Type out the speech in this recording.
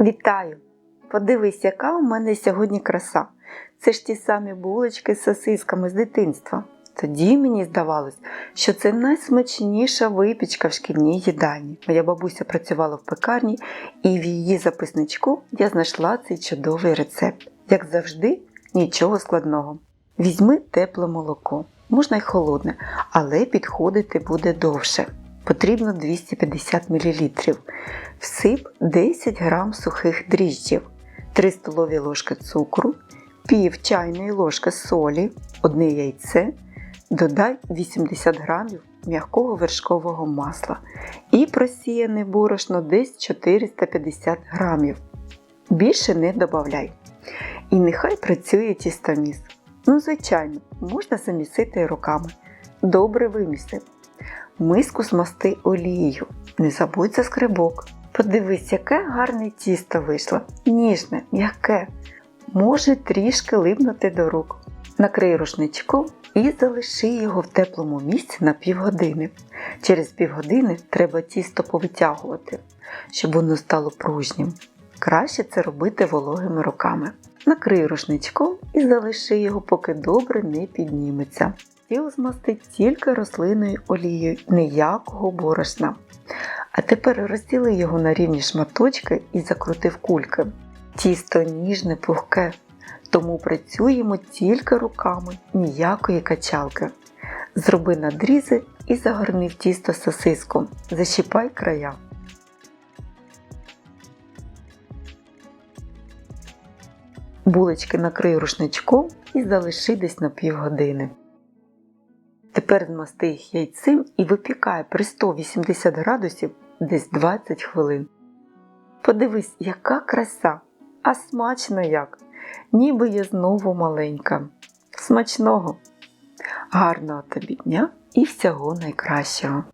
Вітаю! Подивись, яка у мене сьогодні краса. Це ж ті самі булочки з сосисками з дитинства. Тоді мені здавалось, що це найсмачніша випічка в шкільній їдальні. Моя бабуся працювала в пекарні, і в її записничку я знайшла цей чудовий рецепт. Як завжди, нічого складного. Візьми тепле молоко, можна й холодне, але підходити буде довше. Потрібно 250 мл. Всип 10 г сухих дріжджів, 3 столові ложки цукру, пів чайної ложки солі, одне яйце, додай 80 г м'якого вершкового масла і просіяне борошно десь 450 г. Більше не додавай. І нехай працює тістоміс. Ну, звичайно, можна замісити руками. Добре вимісив. Миску змасти олією. Не забудь за скрибок. Подивись, яке гарне тісто вийшло. Ніжне, м'яке. Може трішки липнути до рук. Накрий рушничком і залиши його в теплому місці на півгодини. Через півгодини треба тісто повитягувати, щоб воно стало пружнім. Краще це робити вологими руками. Накрий рушничком і залиши його, поки добре не підніметься. Тіло змастить тільки рослинною олією, ніякого борошна. А тепер розділи його на рівні шматочки і закрути в кульки. Тісто ніжне, пухке, тому працюємо тільки руками, ніякої качалки. Зроби надрізи і загорни в тісто сосиском. Защіпай края. Булочки накрий рушничком і залиши десь на півгодини. Тепер змасти їх яйцем і випікай при 180 градусів десь 20 хвилин. Подивись, яка краса, а смачно як, ніби я знову маленька. Смачного! Гарного тобі дня і всього найкращого!